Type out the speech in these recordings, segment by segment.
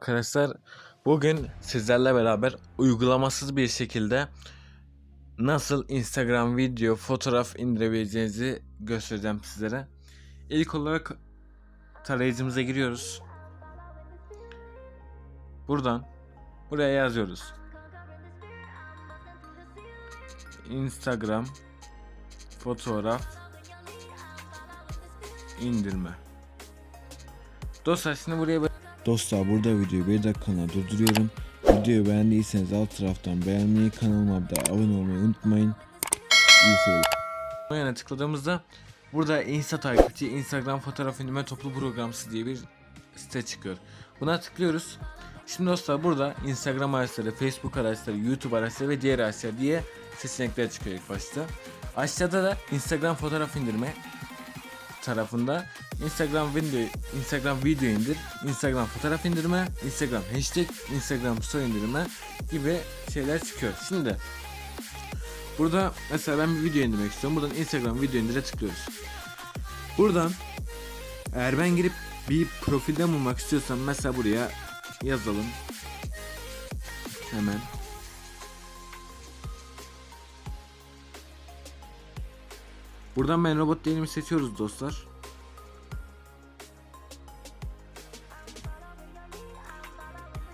arkadaşlar. Bugün sizlerle beraber uygulamasız bir şekilde nasıl Instagram video, fotoğraf indirebileceğinizi göstereceğim sizlere. İlk olarak tarayıcımıza giriyoruz. Buradan buraya yazıyoruz. Instagram fotoğraf indirme. Dostlar şimdi buraya Dostlar burada videoyu bir dakikalığına durduruyorum. Videoyu beğendiyseniz alt taraftan beğenmeyi, kanalıma da abone olmayı unutmayın. İyi seyirler. Yana tıkladığımızda burada Insta takipçi, Instagram fotoğraf indirme toplu programsı diye bir site çıkıyor. Buna tıklıyoruz. Şimdi dostlar burada Instagram araçları, Facebook araçları, YouTube araçları ve diğer araçlar diye seçenekler çıkıyor ilk başta. Aşağıda da Instagram fotoğraf indirme tarafında Instagram video Instagram video indir, Instagram fotoğraf indirme, Instagram hashtag, Instagram story indirme gibi şeyler çıkıyor. Şimdi Burada mesela ben bir video indirmek istiyorum. Buradan Instagram video indire tıklıyoruz. Buradan eğer ben girip bir profilden bulmak istiyorsam mesela buraya yazalım. Hemen. Buradan ben robot değilimi seçiyoruz dostlar.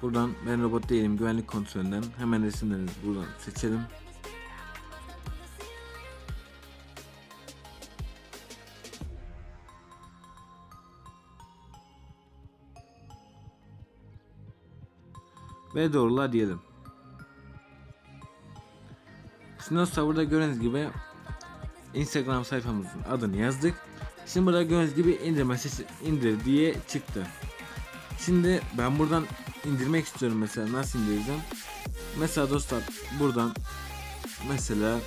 Buradan ben robot değilim güvenlik kontrolünden hemen resimlerinizi buradan seçelim. ve doğrula diyelim. Dostlar burada gördüğünüz gibi Instagram sayfamızın adını yazdık. Şimdi burada gördüğünüz gibi indirme sesi indir diye çıktı. Şimdi ben buradan indirmek istiyorum mesela nasıl indireceğim? Mesela dostlar buradan mesela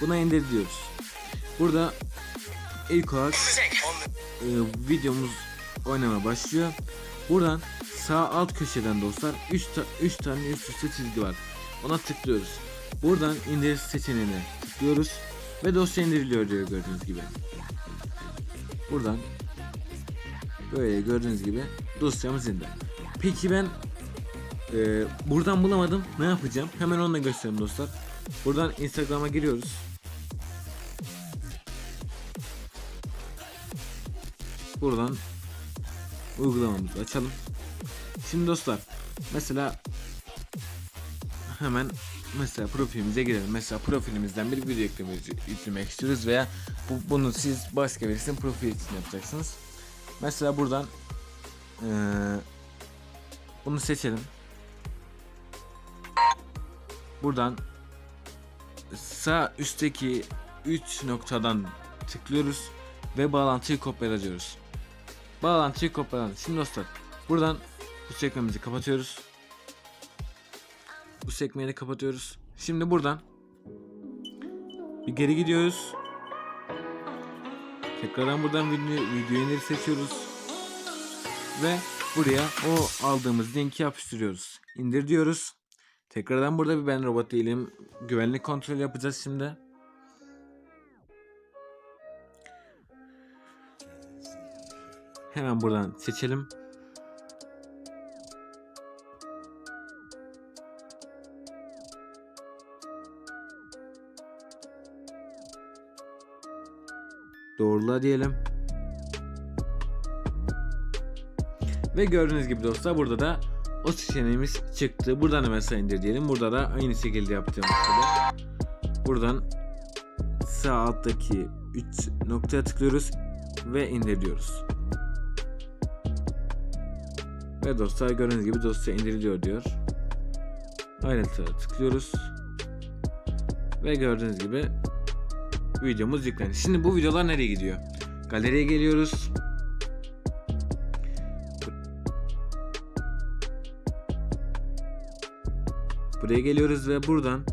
buna indir diyoruz. Burada ilk olarak e, videomuz oynama başlıyor. Buradan sağ alt köşeden dostlar 3 ta 3 tane üst üste çizgi var. Ona tıklıyoruz. Buradan indir seçeneğine tıklıyoruz ve dosya indiriliyor diyor gördüğünüz gibi. Buradan böyle gördüğünüz gibi dosyamız indi. Peki ben e, buradan bulamadım ne yapacağım? Hemen onu da göstereyim dostlar. Buradan Instagram'a giriyoruz. Buradan uygulamamızı açalım. Şimdi dostlar mesela hemen mesela profilimize girelim. Mesela profilimizden bir video eklememizi yüklemek istiyoruz veya bu, bunu siz başka birisinin profili için yapacaksınız. Mesela buradan eee, bunu seçelim. Buradan sağ üstteki 3 noktadan tıklıyoruz ve bağlantıyı kopyalıyoruz. Bağlantıyı kopyaladım. Şimdi dostlar buradan bu sekmemizi kapatıyoruz. Bu sekmeyi de kapatıyoruz. Şimdi buradan bir geri gidiyoruz. Tekrardan buradan video, video seçiyoruz. Ve buraya o aldığımız linki yapıştırıyoruz. İndir diyoruz. Tekrardan burada bir ben robot değilim. Güvenlik kontrol yapacağız şimdi. Hemen buradan seçelim. Doğrula diyelim. Ve gördüğünüz gibi dostlar burada da o seçeneğimiz çıktı. Buradan da mesela indir diyelim. Burada da aynı şekilde yapacağımız gibi. Buradan sağ alttaki 3 noktaya tıklıyoruz ve indir diyoruz. Ve dostlar gördüğünüz gibi dosya indiriliyor diyor. Ayrıntılara tıklıyoruz. Ve gördüğünüz gibi videomuz yüklendi. Şimdi bu videolar nereye gidiyor? Galeriye geliyoruz. Buraya geliyoruz ve buradan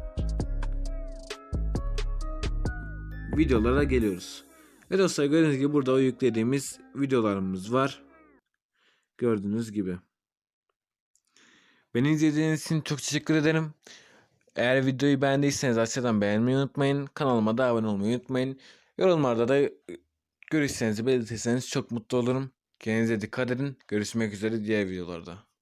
videolara geliyoruz. Ve dostlar gördüğünüz gibi burada o yüklediğimiz videolarımız var. Gördüğünüz gibi. Beni izlediğiniz için çok teşekkür ederim. Eğer videoyu beğendiyseniz aşağıdan beğenmeyi unutmayın. Kanalıma da abone olmayı unutmayın. Yorumlarda da görüşlerinizi belirtirseniz çok mutlu olurum. Kendinize dikkat edin. Görüşmek üzere diğer videolarda.